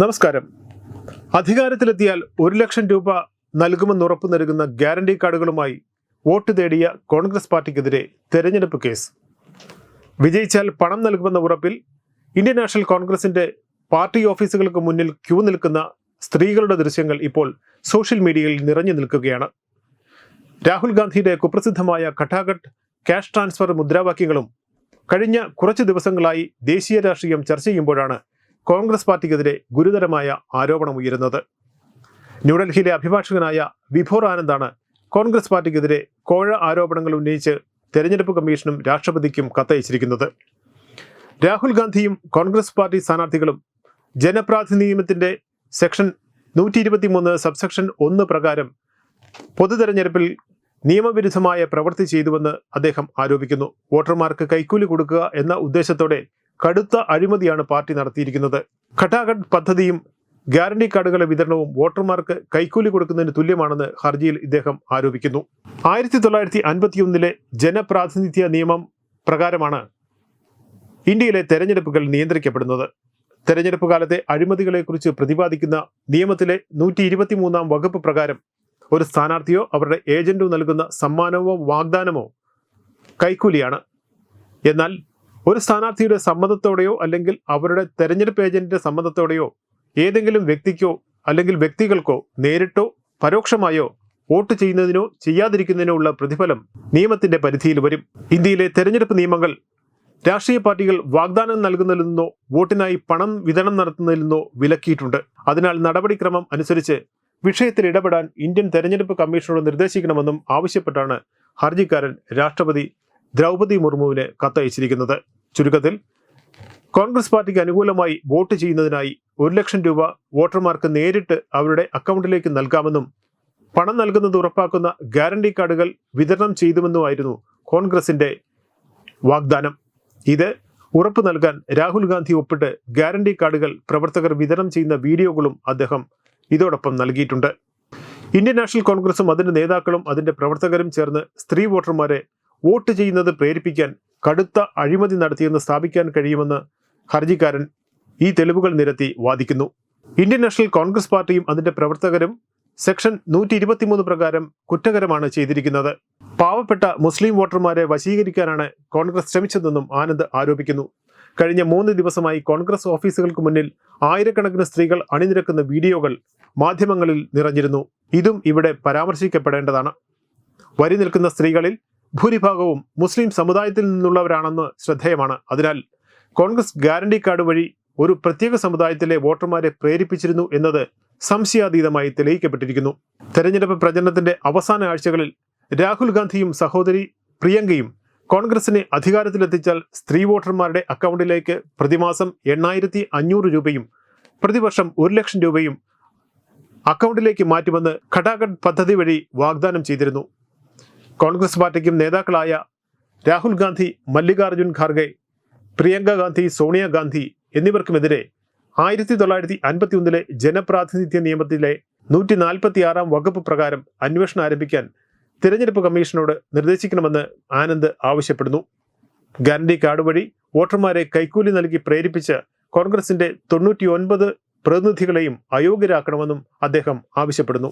നമസ്കാരം. അധികാരത്തിലെത്തിയാൽ ഒരു ലക്ഷം രൂപ നൽകുമെന്ന് ഉറപ്പു നൽകുന്ന ഗ്യാരണ്ടി കാർഡുകളുമായി വോട്ട് തേടിയ കോൺഗ്രസ് പാർട്ടിക്കെതിരെ തെരഞ്ഞെടുപ്പ് കേസ്. വിജയിച്ചാൽ പണം നൽകുമെന്ന ഉറപ്പിൽ ഇന്ത്യൻ നാഷണൽ കോൺഗ്രസിന്റെ പാർട്ടി ഓഫീസുകൾക്ക് മുന്നിൽ ക്യൂ നിൽക്കുന്ന സ്ത്രീകളുടെ ദൃശ്യങ്ങൾ ഇപ്പോൾ സോഷ്യൽ മീഡിയയിൽ നിറഞ്ഞു നിൽക്കുകയാണ്. രാഹുൽ ഗാന്ധിയുടെ കുപ്രസിദ്ധമായ ഘട്ടാഘട്ട് ക്യാഷ് ട്രാൻസ്ഫർ മുദ്രാവാക്യങ്ങളും കഴിഞ്ഞ കുറച്ച് ദിവസങ്ങളായി ദേശീയ രാഷ്ട്രീയം ചർച്ച ചെയ്യുമ്പോഴാണ് കോൺഗ്രസ് പാർട്ടിക്കെതിരെ ഗുരുതരമായ ആരോപണമുയരുന്നത് ന്യൂഡൽഹിയിലെ അഭിഭാഷകനായ വിഭോർ ആനന്ദാണ് കോൺഗ്രസ് പാർട്ടിക്കെതിരെ കോഴ ആരോപണങ്ങൾ ഉന്നയിച്ച് തെരഞ്ഞെടുപ്പ് കമ്മീഷനും രാഷ്ട്രപതിക്കും കത്തയച്ചിരിക്കുന്നത്. രാഹുൽ ഗാന്ധിയും കോൺഗ്രസ് പാർട്ടി സ്ഥാനാർത്ഥികളും ജനപ്രാതിനിധ്യത്തിന്റെ സെക്ഷൻ നൂറ്റി ഇരുപത്തിമൂന്ന് സബ്സെക്ഷൻ ഒന്ന് പ്രകാരം പൊതു തെരഞ്ഞെടുപ്പിൽ നിയമവിരുദ്ധമായ പ്രവൃത്തി ചെയ്തുവെന്ന് അദ്ദേഹം ആരോപിക്കുന്നു. വോട്ടർമാർക്ക് കൈക്കൂലി കൊടുക്കുക എന്ന ഉദ്ദേശത്തോടെ കടുത്ത അഴിമതിയാണ് പാർട്ടി നടത്തിയിരിക്കുന്നത്. ഘട്ടാഘട്ട് പദ്ധതിയും ഗ്യാരണ്ടി കാർഡുകളുടെ വിതരണവും വോട്ടർമാർക്ക് കൈക്കൂലി കൊടുക്കുന്നതിന് തുല്യമാണെന്ന് ഹർജിയിൽ ഇദ്ദേഹം ആരോപിക്കുന്നു. ആയിരത്തി തൊള്ളായിരത്തി അൻപത്തിയൊന്നിലെ ജനപ്രാതിനിധ്യ നിയമം പ്രകാരമാണ് ഇന്ത്യയിലെ തെരഞ്ഞെടുപ്പുകൾ നിയന്ത്രിക്കപ്പെടുന്നത്. തെരഞ്ഞെടുപ്പ് കാലത്തെ അഴിമതികളെക്കുറിച്ച് പ്രതിപാദിക്കുന്ന നിയമത്തിലെ നൂറ്റി ഇരുപത്തിമൂന്നാം വകുപ്പ് പ്രകാരം ഒരു സ്ഥാനാർത്ഥിയോ അവരുടെ ഏജന്റോ നൽകുന്ന സമ്മാനമോ വാഗ്ദാനമോ കൈക്കൂലിയാണ്. എന്നാൽ ഒരു സ്ഥാനാർത്ഥിയുടെ സമ്മതത്തോടെയോ അല്ലെങ്കിൽ അവരുടെ തെരഞ്ഞെടുപ്പ് ഏജന്റിന്റെ സമ്മതത്തോടെയോ ഏതെങ്കിലും വ്യക്തിക്കോ അല്ലെങ്കിൽ വ്യക്തികൾക്കോ നേരിട്ടോ പരോക്ഷമായോ വോട്ട് ചെയ്യുന്നതിനോ ചെയ്യാതിരിക്കുന്നതിനോ ഉള്ള പ്രതിഫലം നിയമത്തിന്റെ പരിധിയിൽ വരും. ഇന്ത്യയിലെ തെരഞ്ഞെടുപ്പ് നിയമങ്ങൾ രാഷ്ട്രീയ പാർട്ടികൾ വാഗ്ദാനം നൽകുന്നതിൽ നിന്നോ വോട്ടിനായി പണം വിതരണം നടത്തുന്നതിൽ നിന്നോ വിലക്കിയിട്ടുണ്ട്. അതിനാൽ നടപടിക്രമം അനുസരിച്ച് വിഷയത്തിൽ ഇടപെടാൻ ഇന്ത്യൻ തെരഞ്ഞെടുപ്പ് കമ്മീഷനോട് നിർദ്ദേശിക്കണമെന്നും ആവശ്യപ്പെട്ടാണ് ഹർജിക്കാരൻ രാഷ്ട്രപതി ദ്രൗപദി മുർമുവിന് കത്തയച്ചിരിക്കുന്നത്. ചുരുക്കത്തിൽ കോൺഗ്രസ് പാർട്ടിക്ക് അനുകൂലമായി വോട്ട് ചെയ്യുന്നതിനായി ഒരു ലക്ഷം രൂപ വോട്ടർമാർക്ക് നേരിട്ട് അവരുടെ അക്കൗണ്ടിലേക്ക് നൽകാമെന്നും പണം നൽകുന്നത് ഉറപ്പാക്കുന്ന ഗ്യാരണ്ടി കാർഡുകൾ വിതരണം ചെയ്തുമെന്നുമായിരുന്നു കോൺഗ്രസിന്റെ വാഗ്ദാനം. ഇത് ഉറപ്പു നൽകാൻ രാഹുൽ ഗാന്ധി ഒപ്പിട്ട് ഗ്യാരണ്ടി കാർഡുകൾ പ്രവർത്തകർ വിതരണം ചെയ്യുന്ന വീഡിയോകളും അദ്ദേഹം ഇതോടൊപ്പം നൽകിയിട്ടുണ്ട്. ഇന്ത്യൻ നാഷണൽ കോൺഗ്രസും അതിന്റെ നേതാക്കളും അതിന്റെ പ്രവർത്തകരും ചേർന്ന് സ്ത്രീ വോട്ടർമാരെ വോട്ട് ചെയ്യുന്നത് പ്രേരിപ്പിക്കാൻ കടുത്ത അഴിമതി നടത്തിയെന്ന് സ്ഥാപിക്കാൻ കഴിയുമെന്ന് ഹർജിക്കാരൻ ഈ തെളിവുകൾ നിരത്തി വാദിക്കുന്നു. ഇന്ത്യൻ നാഷണൽ കോൺഗ്രസ് പാർട്ടിയും അതിന്റെ പ്രവർത്തകരും സെക്ഷൻ നൂറ്റി ഇരുപത്തിമൂന്ന് പ്രകാരം കുറ്റകരമാണ് ചെയ്തിരിക്കുന്നത്. പാവപ്പെട്ട മുസ്ലിം വോട്ടർമാരെ വശീകരിക്കാനാണ് കോൺഗ്രസ് ശ്രമിച്ചതെന്നും ആനന്ദ് ആരോപിക്കുന്നു. കഴിഞ്ഞ മൂന്ന് ദിവസമായി കോൺഗ്രസ് ഓഫീസുകൾക്ക് മുന്നിൽ ആയിരക്കണക്കിന് സ്ത്രീകൾ അണിനിരക്കുന്ന വീഡിയോകൾ മാധ്യമങ്ങളിൽ നിറഞ്ഞിരുന്നു. ഇതും ഇവിടെ പരാമർശിക്കപ്പെടേണ്ടതാണ്. വരി നിൽക്കുന്ന സ്ത്രീകളിൽ ഭൂരിഭാഗവും മുസ്ലിം സമുദായത്തിൽ നിന്നുള്ളവരാണെന്ന് ശ്രദ്ധേയമാണ്. അതിനാൽ കോൺഗ്രസ് ഗ്യാരണ്ടി കാർഡ് വഴി ഒരു പ്രത്യേക സമുദായത്തിലെ വോട്ടർമാരെ പ്രേരിപ്പിച്ചിരുന്നു എന്നത് സംശയാതീതമായി തെളിയിക്കപ്പെട്ടിരിക്കുന്നു. തെരഞ്ഞെടുപ്പ് പ്രചരണത്തിന്റെ അവസാന ആഴ്ചകളിൽ രാഹുൽ ഗാന്ധിയും സഹോദരി പ്രിയങ്കയും കോൺഗ്രസിനെ അധികാരത്തിലെത്തിച്ചാൽ സ്ത്രീ വോട്ടർമാരുടെ അക്കൗണ്ടിലേക്ക് പ്രതിമാസം എണ്ണായിരത്തി അഞ്ഞൂറ് രൂപയും പ്രതിവർഷം ഒരു ലക്ഷം രൂപയും അക്കൗണ്ടിലേക്ക് മാറ്റുമെന്ന് ഘടാഘട്ട് പദ്ധതി വഴി വാഗ്ദാനം ചെയ്തിരുന്നു. കോൺഗ്രസ് പാർട്ടിക്കും നേതാക്കളായ രാഹുൽ ഗാന്ധി മല്ലികാർജുൻ ഖാർഗെ പ്രിയങ്ക ഗാന്ധി സോണിയാഗാന്ധി എന്നിവർക്കുമെതിരെ ആയിരത്തി തൊള്ളായിരത്തി അൻപത്തി ഒന്നിലെ ജനപ്രാതിനിധ്യ നിയമത്തിലെ നൂറ്റി നാൽപ്പത്തി ആറാം വകുപ്പ് പ്രകാരം അന്വേഷണം ആരംഭിക്കാൻ തിരഞ്ഞെടുപ്പ് കമ്മീഷനോട് നിർദ്ദേശിക്കണമെന്ന് ആനന്ദ് ആവശ്യപ്പെടുന്നു. ഗ്യാരണ്ടി കാർഡ് വഴി വോട്ടർമാരെ കൈക്കൂലി നൽകി പ്രേരിപ്പിച്ച് കോൺഗ്രസിന്റെ തൊണ്ണൂറ്റി ഒൻപത് പ്രതിനിധികളെയും അയോഗ്യരാക്കണമെന്നും അദ്ദേഹം ആവശ്യപ്പെടുന്നു.